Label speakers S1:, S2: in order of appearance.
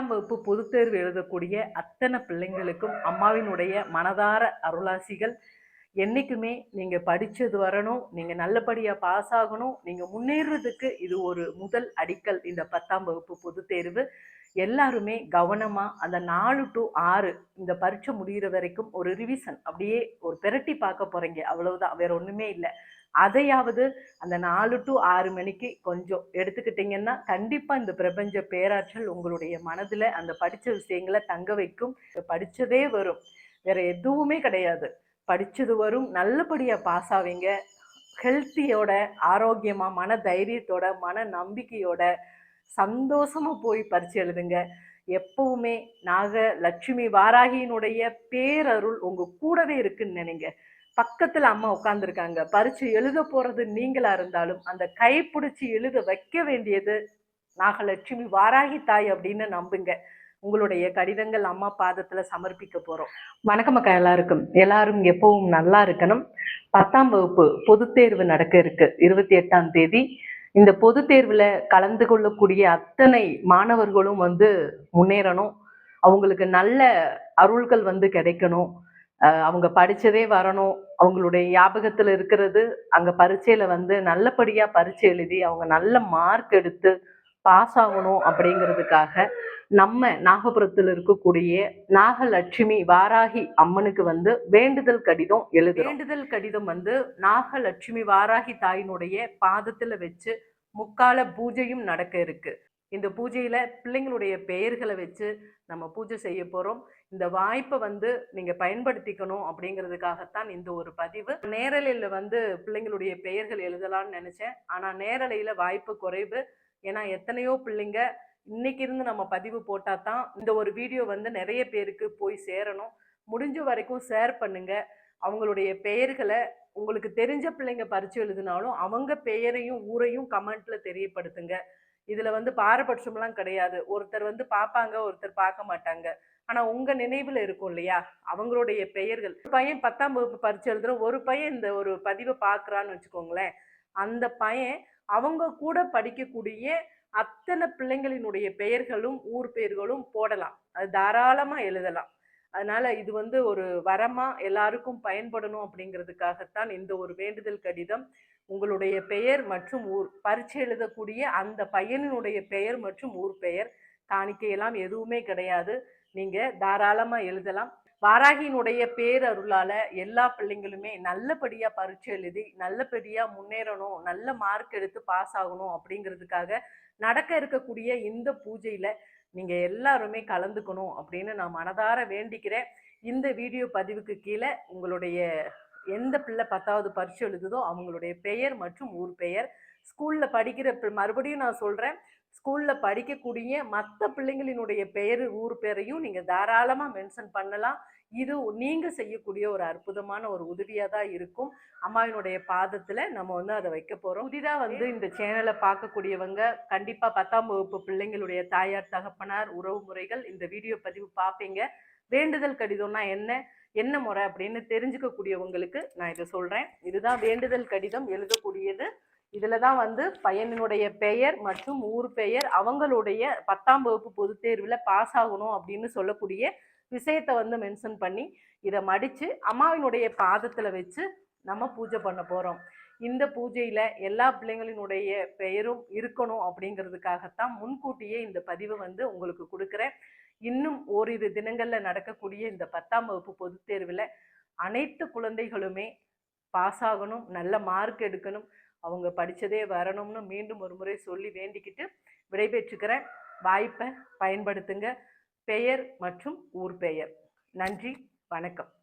S1: பத்தாம் வகுப்பு பொதுத் தேர்வு எழுதக்கூடிய அத்தனை பிள்ளைங்களுக்கும் அம்மாவினுடைய மனதார அருளாசிகள். என்னைக்குமே நீங்க படிச்சது வரணும் நீங்க நல்லபடியா பாஸ் ஆகணும் நீங்க முன்னேறதுக்கு இது ஒரு முதல் அடிக்கல் இந்த பத்தாம் வகுப்பு பொதுத் தேர்வு. எல்லாருமே கவனமாக அந்த நாலு டு ஆறு இந்த பரீட்சை முடிகிற வரைக்கும் ஒரு ரிவிசன் அப்படியே ஒரு பெரட்டி பார்க்க போகிறீங்க அவ்வளவுதான். வேற ஒன்றுமே இல்லை. அதையாவது அந்த நாலு டு ஆறு மணிக்கு கொஞ்சம் எடுத்துக்கிட்டிங்கன்னா கண்டிப்பாக இந்த பிரபஞ்ச பேராற்றல் உங்களுடைய மனதில் அந்த படித்த விஷயங்களை தங்க வைக்கும். படித்ததே வரும். வேற எதுவுமே கிடையாது. படித்தது வரும். நல்லபடியாக பாஸ் ஆவீங்க. ஹெல்த்தியோட ஆரோக்கியமாக மன தைரியத்தோட மன நம்பிக்கையோட சந்தோஷமா போய் பரிச்சு எழுதுங்க. எப்பவுமே நாக லட்சுமி வாராகியினுடைய பேரருள் உங்க கூடவே இருக்குன்னு நினைங்க. பக்கத்துல அம்மா உட்காந்துருக்காங்க பரிச்சு எழுத போறது நீங்களா இருந்தாலும் அந்த கைப்பிடிச்சு எழுத வைக்க வேண்டியது நாகலட்சுமி வாராகி தாய் அப்படின்னு நம்புங்க. உங்களுடைய கடிதங்கள் அம்மா பாதத்துல சமர்ப்பிக்க போறோம். வணக்கம் அக்கா எல்லாருக்கும். எல்லாரும் எப்பவும் நல்லா இருக்கணும். பத்தாம் வகுப்பு பொதுத்தேர்வு நடக்க இருக்கு. இருபத்தி எட்டாம் தேதி. இந்த பொதுத் தேர்வில் கலந்து கொள்ளக்கூடிய அத்தனை மாணவர்களும் வந்து முன்னேறணும். அவங்களுக்கு நல்ல அருள்கள் வந்து கிடைக்கணும். அவங்க படித்ததே வரணும். அவங்களுடைய ஞாபகத்தில் இருக்கிறது அங்கே பரீட்சையில் வந்து நல்லபடியாக பரீட்சை எழுதி அவங்க நல்ல மார்க் எடுத்து பாஸ் ஆகணும் அப்படிங்கிறதுக்காக நம்ம நாகபுரத்தில் இருக்கக்கூடிய நாகலட்சுமி வாராகி அம்மனுக்கு வந்து வேண்டுதல் கடிதம் எழுது வேண்டுதல் கடிதம் வந்து நாகலட்சுமி வாராகி தாயினுடைய பாதத்தில் வச்சு முக்கால பூஜையும் நடக்க இருக்கு. இந்த பூஜையில பிள்ளைங்களுடைய பெயர்களை வச்சு நம்ம பூஜை செய்ய போறோம். இந்த வாய்ப்பை வந்து நீங்க பயன்படுத்திக்கணும் அப்படிங்கிறதுக்காகத்தான் இந்த ஒரு பதிவு. நேரலையில வந்து பிள்ளைங்களுடைய பெயர்கள் எழுதலாம்னு நினைச்சேன். ஆனா நேரலையில வாய்ப்பு குறைவு. ஏன்னா எத்தனையோ பிள்ளைங்க இன்னைக்கு இருந்து நம்ம பதிவு போட்டால் தான் இந்த ஒரு வீடியோ வந்து நிறைய பேருக்கு போய் சேரணும். முடிஞ்ச வரைக்கும் ஷேர் பண்ணுங்க. அவங்களுடைய பெயர்களை உங்களுக்கு தெரிஞ்ச பிள்ளைங்க பரிச்சு எழுதினாலும் அவங்க பெயரையும் ஊரையும் கமெண்ட்ல தெரியப்படுத்துங்க. இதுல வந்து பாரபட்சம்லாம் கிடையாது. ஒருத்தர் வந்து பார்ப்பாங்க ஒருத்தர் பார்க்க மாட்டாங்க. ஆனா உங்க நினைவுல இருக்கும் இல்லையா? அவங்களுடைய பெயர்கள். பையன் பத்தாம் வகுப்பு பரிச்சு எழுதுற ஒரு பையன் இந்த ஒரு பதிவை பார்க்கறான்னு வச்சுக்கோங்களேன். அந்த பையன் அவங்க கூட படிக்கக்கூடிய அத்தனை பிள்ளைங்களினுடைய பெயர்களும் ஊர் பெயர்களும் போடலாம். அது தாராளமாக எழுதலாம். அதனால இது வந்து ஒரு வரமா எல்லாருக்கும் பயன்படணும் அப்படிங்கிறதுக்காகத்தான் இந்த ஒரு வேண்டுதல் கடிதம். உங்களுடைய பெயர் மற்றும் ஊர் பரீட்சை எழுதக்கூடிய அந்த பையனினுடைய பெயர் மற்றும் ஊர் பெயர் காணிக்கையெல்லாம் எதுவுமே கிடையாது. நீங்க தாராளமா எழுதலாம். வாராகியினுடைய பேரருளால எல்லா பிள்ளைங்களுமே நல்லபடியா பரீட்சை எழுதி நல்லபடியா முன்னேறணும் நல்ல மார்க் எடுத்து பாஸ் ஆகணும் அப்படிங்கிறதுக்காக நடக்க இருக்கக்கூடிய இந்த பூஜையில நீங்க எல்லாருமே கலந்துக்கணும் அப்படின்னு நான் மனதார வேண்டிக்கிறேன். இந்த வீடியோ பதிவுக்கு கீழே உங்களுடைய எந்த பிள்ளை பத்தாவது பரிசு எழுதுதோ அவங்களுடைய பெயர் மற்றும் ஊர் பெயர் ஸ்கூல்ல படிக்கிற மறுபடியும் நான் சொல்றேன். ஸ்கூலில் படிக்கக்கூடிய மற்ற பிள்ளைங்களினுடைய பெயர் ஊர் பேரையும் நீங்கள் தாராளமாக மென்ஷன் பண்ணலாம். இது நீங்கள் செய்யக்கூடிய ஒரு அற்புதமான ஒரு உதவியாக தான் இருக்கும். அம்மாவினுடைய பாதத்தில் நம்ம வந்து அதை வைக்க போகிறோம் புதிதாக வந்து இந்த சேனலை பார்க்கக்கூடியவங்க கண்டிப்பாக பத்தாம் வகுப்பு பிள்ளைங்களுடைய தாயார் தகப்பனார் உறவு முறைகள் இந்த வீடியோ பதிவு பார்ப்பீங்க. வேண்டுதல் கடிதம்னா என்ன என்ன முறை அப்படின்னு தெரிஞ்சுக்கக்கூடியவங்களுக்கு நான் இதை சொல்கிறேன் இதுதான் வேண்டுதல் கடிதம். எழுதக்கூடியது இதில் தான் வந்து பையனினுடைய பெயர் மற்றும் ஊர் பெயர் அவங்களுடைய பத்தாம் வகுப்பு பொதுத் தேர்வில் பாஸ் ஆகணும் அப்படின்னு சொல்லக்கூடிய விஷயத்தை வந்து மென்ஷன் பண்ணி இதை மடித்து அம்மாவினுடைய பாதத்தில் வச்சு நம்ம பூஜை பண்ண போகிறோம் இந்த பூஜையில் எல்லா பிள்ளைங்களினுடைய பெயரும் இருக்கணும் அப்படிங்கிறதுக்காகத்தான் முன்கூட்டியே இந்த பதிவை வந்து உங்களுக்கு கொடுக்குறேன். இன்னும் ஓரிரு தினங்களில் நடக்கக்கூடிய இந்த பத்தாம் வகுப்பு பொதுத் தேர்வில் அனைத்து குழந்தைகளுமே பாஸ் ஆகணும் நல்ல மார்க் எடுக்கணும். அவங்க படித்ததே வரணும்னு மீண்டும் ஒரு முறை சொல்லி வேண்டிக்கிட்டு விடைபெற்றுக்கிறேன். வாய்ப்பை பயன்படுத்துங்க. பெயர் மற்றும் ஊர் பெயர். நன்றி. வணக்கம்.